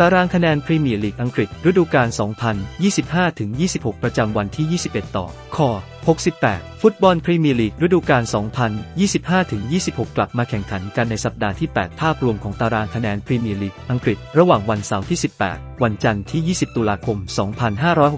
ตารางคะแนนพรีเมียร์ลีกอังกฤษฤดูกาล 2025-26 ประจำวันที่ 21 ต่อคอ 68 ฟุตบอลพรีเมียร์ลีกฤดูกาล 2025-26 กลับมาแข่งขันกันในสัปดาห์ที่ 8 ภาพรวมของตารางคะแนนพรีเมียร์ลีกอังกฤษ ระหว่างวันเสาร์ที่ 18 วันจันทร์ที่ 20 ตุลาคม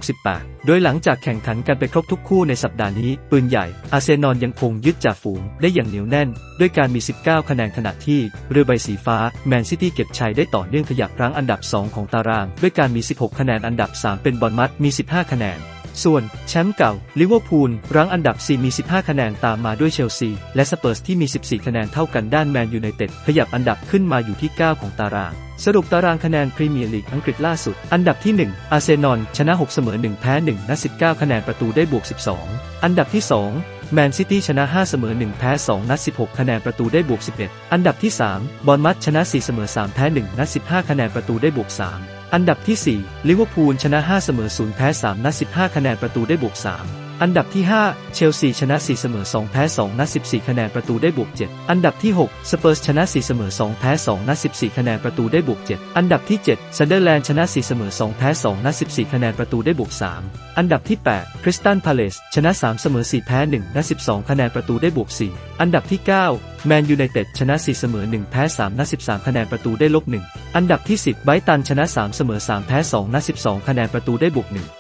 2568 โดยหลังจากแข่งขันกันไปครบทุกคู่ในสัปดาห์นี้ ปืนใหญ่ อาร์เซนอลยังคงยึดจ่าฝูงได้อย่างเหนียวแน่น ด้วยการมี 19 คะแนนขณะที่ เรือใบสีฟ้า แมนซิตี้เก็บชัยได้ต่อเนื่องขยับรั้งอันดับ 2 ของตาราง ด้วยการมี 16 คะแนนอันดับ 3 เป็นบอลมัดมี 15 คะแนน ส่วนแชมป์เก่าลิเวอร์พูลรั้งอันดับ 4 มี 15 คะแนนตามมาด้วยเชลซี และสเปอร์สที่มี 14 คะแนนเท่ากันด้านแมนยูไนเต็ดขยับอันดับขึ้นมาอยู่ที่ 9 ของตาราง สรุปตารางคะแนนพรีเมียร์ลีกอังกฤษล่าสุด อันดับที่ 1 อาร์เซนอลชนะ 6 เสมอ 1 แพ้ 1 นัด 19 คะแนนประตูได้บวก 12 อันดับที่ 2แมนซิตี้ชนะ 5 เสมอ 1 แพ้ 2 นัด 16 คะแนนประตูได้บวก 11 อันดับที่ 3 บอลมัดชนะ 4 เสมอ 3 แพ้ 1 นัด 15 คะแนนประตูได้บวก 3 อันดับที่ 4 ลิเวอร์พูลชนะ 5 เสมอ 0 แพ้ 3 นัด 15 คะแนนประตูได้บวก 3 อันดับที่ 5 เชลซีชนะ 4 เสมอ 2 แพ้ 2 นัด 14 คะแนนประตูได้บวก 7 อันดับที่ 6 สเปอร์สชนะ 4 เสมอ 2 แพ้ 2 นัด 14 คะแนนประตูได้บวก 7 อันดับที่ 7 ซันเดอร์แลนด์ชนะ 4 เสมอ 2 แพ้ 2 นัด 14 คะแนนประตูได้บวก 3 อันดับที่ 8 คริสตันพาเลสชนะ 3 เสมอ 4 แพ้ 1 นัด 12 คะแนนประตูได้บวก 4 อันดับที่ 9 แมนยูไนเต็ดชนะ 4 เสมอ 1 แพ้ 3 นัด 13 คะแนนประตูได้ลบ 1 อันดับที่ 10 ไบรตันชนะ 3 เสมอ 3 แพ้ 2 นัด 12 คะแนนประตูได้บวก 1